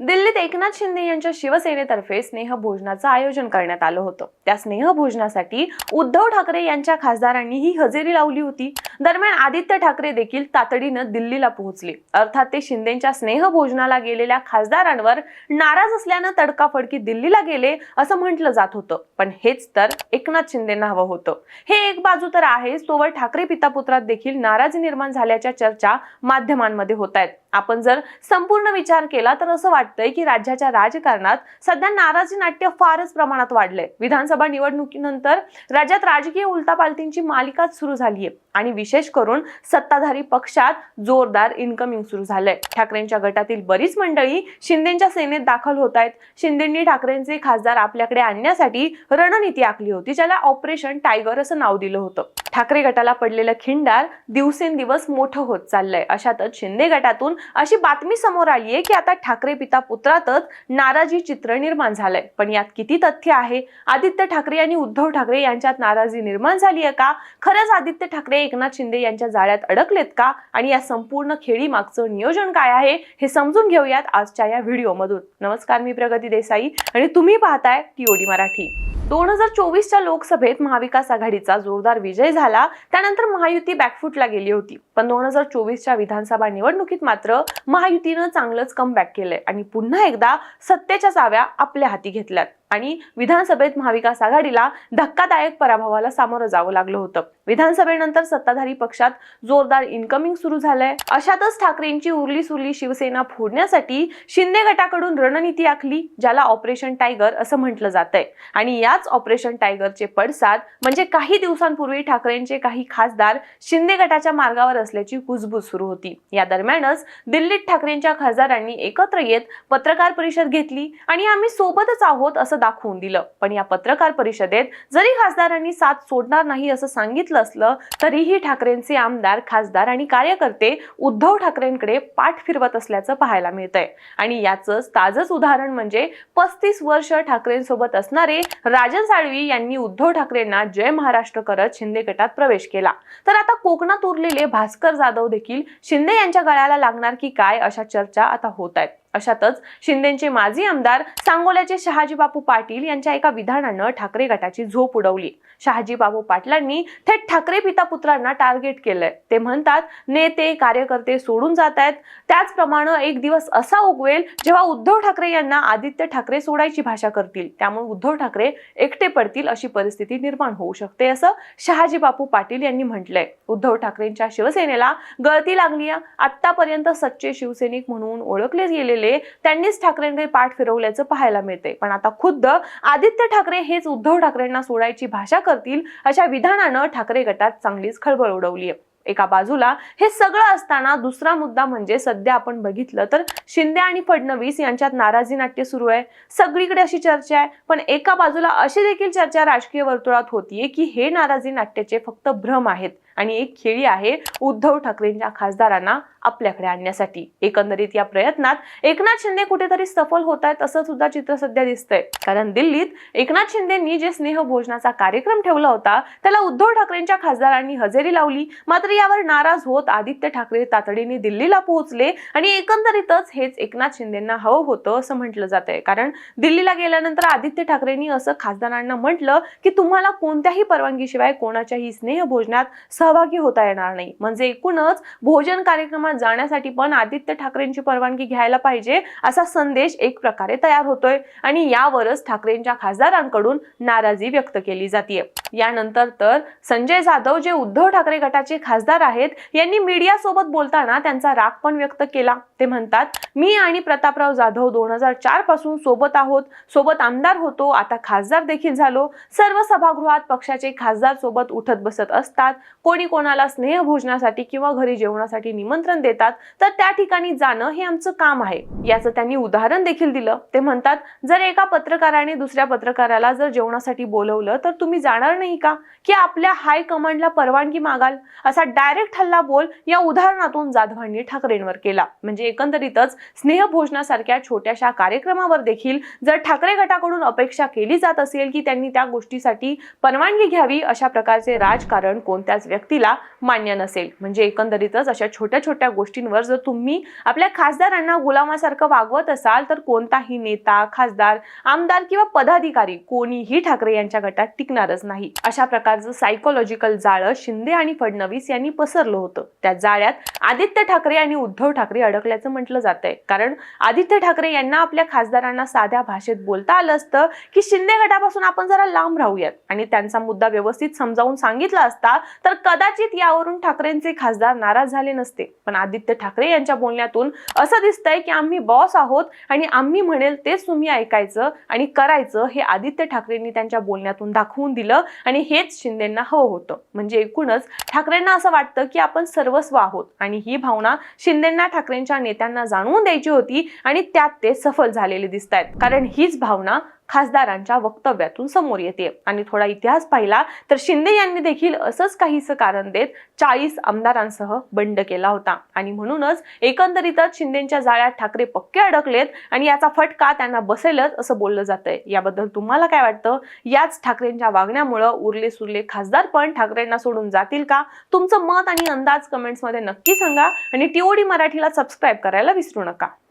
दिल्लीत एकनाथ शिंदे यांच्या शिवसेनेतर्फे स्नेहभोजनाचं आयोजन करण्यात आलं होतं. त्या स्नेहभोजनासाठी उद्धव ठाकरे यांच्या खासदारांनी ही हजेरी लावली होती. दरम्यान आदित्य ठाकरे देखील तातडीनं दिल्लीला पोहोचले. अर्थात ते शिंदेच्या स्नेहभोजनाला गेलेल्या खासदारांवर नाराज असल्यानं तडकाफडकी दिल्लीला गेले असं म्हटलं जात होतं. पण हेच तर एकनाथ शिंदेना हवं होतं. हे एक बाजू तर आहेच तोवर ठाकरे पिता पुत्रात देखील नाराजी निर्माण झाल्याच्या चर्चा माध्यमांमध्ये होत आहेत. आपण जर संपूर्ण विचार केला तर असं वाटतं वाटतंय की राज्याच्या राजकारणात सध्या नाराजी नाट्य फारच प्रमाणात वाढलंय. विधानसभा निवडणुकीनंतर राज्यात राजकीय उलटापालटींची मालिकाच सुरू झालीय आणि विशेष करून सत्ताधारी पक्षात जोरदार इन्कमिंग सुरू झालंय. ठाकरेंच्या गटातील बरीच मंडळी शिंदेच्या सेनेत दाखल होत आहेत शिंदेंनी ठाकरेंचे खासदार आपल्याकडे आणण्यासाठी रणनीती आखली होती ज्याला ऑपरेशन टायगर असं नाव दिलं होतं. ठाकरे गटाला पडलेलं खिंडार दिवसेंदिवस मोठं होत चाललंय. अशातच शिंदे गटातून अशी बातमी समोर आली आहे की आता ठाकरे पिता पुत्रातच नाराजी चित्र निर्माण झालंय. पण यात किती तथ्य आहे? आदित्य ठाकरे आणि उद्धव ठाकरे यांच्यात नाराजी निर्माण झाली आहे का? खरंच आदित्य ठाकरे एकनाथ शिंदे यांच्या जाळ्यात अडकलेत का? आणि या संपूर्ण खेळी मागचं नियोजन काय आहे? हे समजून घेऊयात आजच्या या व्हिडिओमधून. नमस्कार मी प्रगती देसाई आणि तुम्ही पाहताय टीओडी मराठी. दोन हजार चोवीसच्या लोकसभेत महाविकास आघाडीचा जोरदार विजय झाला. त्यानंतर महायुती बॅकफुटला गेली होती. पण दोन हजार चोवीसच्या विधानसभा निवडणुकीत मात्र महायुतीनं चांगलंच कमबॅक केलंय. आणि पुन्हा एकदा सत्तेच्या चाव्या आपल्या हाती घेतल्यात. आणि विधानसभेत महाविकास आघाडीला धक्कादायक पराभवाला सामोरं जावं लागलं होतं. विधानसभेनंतर सत्ताधारी पक्षात जोरदार इन्कमिंग सुरू झालंय. अशातच ठाकरेंची उरली सुरली शिवसेना फोडण्यासाठी शिंदे गटाकडून रणनीती आखली ज्याला ऑपरेशन टायगर असं म्हटलं जातंय. आणि याच ऑपरेशन टायगरचे पडसाद म्हणजे काही दिवसांपूर्वी ठाकरेंचे काही खासदार शिंदे गटाच्या मार्गावर असल्याची कुजबूज सुरू होती. या दरम्यानच दिल्लीत ठाकरेंच्या खासदारांनी एकत्र येत पत्रकार परिषद घेतली आणि आम्ही सोबतच आहोत असं दाखवून दिलं. पण या पत्रकार परिषदेत जरी खासदारांनी साथ सोडणार नाही असं सांगितलं असलं तरीही ठाकरेंचे आमदार खासदार आणि कार्यकर्ते उद्धव ठाकरेंकडे पाठ फिरवत असल्याचं पाहायला मिळतंय. आणि याच ताजंच उदाहरण म्हणजे पस्तीस वर्ष ठाकरेंसोबत असणारे राजन साळवी यांनी उद्धव ठाकरेंना जय महाराष्ट्र करत शिंदे गटात प्रवेश केला. तर आता कोकणात उरलेले भास्कर जाधव देखील शिंदे यांच्या गळ्याला लागणार की काय अशा चर्चा आता होत आहेत. अशातच शिंदेचे माजी आमदार सांगोल्याचे शहाजीबापू पाटील यांच्या एका विधानानं ठाकरे गटाची झोप उडवली. शहाजीबापू पाटलांनी थेट ठाकरे पिता पुत्रांना टार्गेट केलंय. ते म्हणतात नेते कार्यकर्ते सोडून जात आहेत त्याचप्रमाणे एक दिवस असा उगवेल जेव्हा उद्धव ठाकरे यांना आदित्य ठाकरे सोडायची भाषा करतील. त्यामुळे उद्धव ठाकरे एकटे पडतील अशी परिस्थिती निर्माण होऊ शकते असं शहाजीबापू पाटील यांनी म्हटलंय. उद्धव ठाकरेंच्या शिवसेनेला गळती लागली आतापर्यंत सच्चे शिवसैनिक म्हणून ओळखले गेलेले त्यांनीच ठाकरेंकडे पाठ फिरवल्याचं पाहायला मिळते पण आता खुद्द आदित्य ठाकरे हेच उद्धव ठाकरेंना सोडायची भाषा करतील अशा विधानानं ठाकरे गटात चांगलीच खळबळ उडवली आहे एका बाजूला हे सगळं असताना दुसरा मुद्दा म्हणजे सध्या आपण बघितलं तर शिंदे आणि फडणवीस यांच्यात नाराजी नाट्य सुरू आहे. सगळीकडे अशी चर्चा आहे. पण एका बाजूला अशी देखील चर्चा राजकीय वर्तुळात होतीये की हे नाराजी नाट्याचे फक्त भ्रम आहेत. आणि एक खेळी आहे उद्धव ठाकरेंच्या खासदारांना आपल्याकडे आणण्यासाठी. एकंदरीत या प्रयत्नात एकनाथ शिंदे कुठेतरी सफल होत आहेत असं सुद्धा चित्र सध्या दिसतंय. कारण दिल्लीत एकनाथ शिंदेंनी जे स्नेहभोजनाचा कार्यक्रम ठेवला होता त्याला उद्धव ठाकरेंच्या खासदारांनी हजेरी लावली. मात्र यावर नाराज होत आदित्य ठाकरे तातडीने दिल्लीला पोहोचले आणि एकंदरीतच हेच एकनाथ शिंदेंना हवं होतं असं म्हटलं जात आहे कारण दिल्लीला गेल्यानंतर आदित्य ठाकरेंनी असं खासदारांना म्हटलं की तुम्हाला कोणत्याही परवानगीशिवाय कोणाच्याही स्नेहभोजनात सहभागी होता येणार नाही. म्हणजे एकूणच भोजन कार्यक्रमात जाण्यासाठी पण आदित्य ठाकरेंची परवानगी घ्यायला पाहिजे असा संदेश एक प्रकारे तयार होतोय. आणि यावरच ठाकरेंच्या खासदारांकडून नाराजी व्यक्त केली जाते यानंतर तर संजय जाधव जे उद्धव ठाकरे गटाचे खासदार आहेत यांनी मीडिया सोबत बोलताना त्यांचा राग पण व्यक्त केला. ते म्हणतात मी आणि प्रतापराव जाधव दोन हजार चारपासून सोबत आहोत सोबत आमदार होतो आता खासदार देखील झालो. सर्व सभागृहात पक्षाचे खासदार सोबत उठत बसत असतात. कोणी कोणाला स्नेह भोजनासाठी किंवा घरी जेवणासाठी निमंत्रण देतात तर त्या ठिकाणी जाणं हे आमचं काम आहे. याचं त्यांनी उदाहरण देखील दिलं. ते म्हणतात जर एका पत्रकाराने दुसऱ्या पत्रकाराला जर जेवणासाठी बोलवलं तर तुम्ही जाणार नाही का? की आपल्या हाय कमांडला परवानगी मागाल. असा डायरेक्ट हल्ला बोल या उदाहरणातून जाधवांनी ठाकरेंवर केला. म्हणजे एकंदरीतच स्नेहभोजनासारख्या छोट्याशा कार्यक्रमावर देखील जर ठाकरे गटाकडून अपेक्षा केली जात असेल की त्यांनी त्या गोष्टीसाठी परवानगी घ्यावी अशा प्रकारचे राजकारण कोणत्याच व्यक्तीला मान्य नसेल. म्हणजे एकंदरीतच अशा छोट्या छोट्या गोष्टींवर जर तुम्ही आपल्या खासदारांना गुलामासारखं वागवत असाल तर कोणताही नेता खासदार आमदार किंवा पदाधिकारी कोणीही ठाकरे यांच्या गटात टिकणारच नाही. नाही अशा प्रकारचं सायकोलॉजिकल जाळं शिंदे आणि फडणवीस यांनी पसरलं होतं. त्या जाळ्यात आदित्य ठाकरे आणि उद्धव ठाकरे अडकल्याचं म्हटलं जात आहे कारण आदित्य ठाकरे यांना आपल्या खासदारांना साध्या भाषेत बोलता आलं असतं की शिंदे गटापासून आपण जरा लांब राहूयात. आणि त्यांचा मुद्दा व्यवस्थित समजावून सांगितला असता तर कदाचित यावरून ठाकरेंचे खासदार नाराज झाले नसते. पण आदित्य ठाकरे यांच्या बोलण्यातून असं दिसतंय की आम्ही बॉस आहोत आणि आम्ही म्हणेल तेच तुम्ही ऐकायचं आणि करायचं हे आदित्य ठाकरेंनी त्यांच्या बोलण्यातून दाखवून दिलं. आणि हेच शिंदेना हवं होतं. म्हणजे एकूणच ठाकरेंना असं वाटतं की आपण सर्वस्व आहोत. आणि ही भावना शिंदेना ठाकरेंच्या नेत्यांना जाणवून द्यायची होती आणि त्यात ते सफल झालेले दिसत आहेत कारण हीच भावना खासदारांच्या वक्तव्यातून समोर येते. आणि थोडा इतिहास पाहिला तर शिंदे यांनी देखील असंच काहीसं कारण देत चाळीस आमदारांसह बंड केला होता. आणि म्हणूनच एकंदरीतच शिंदेच्या जाळ्यात ठाकरे पक्के अडकलेत आणि याचा फटका त्यांना बसेलच असं बोललं जातंय. याबद्दल तुम्हाला काय वाटतं? याच ठाकरेंच्या वागण्यामुळं उरले सुरले खासदार पण ठाकरेंना सोडून जातील का? तुमचं मत आणि अंदाज कमेंट्समध्ये नक्की सांगा आणि टीओडी मराठीला सबस्क्राईब करायला विसरू नका.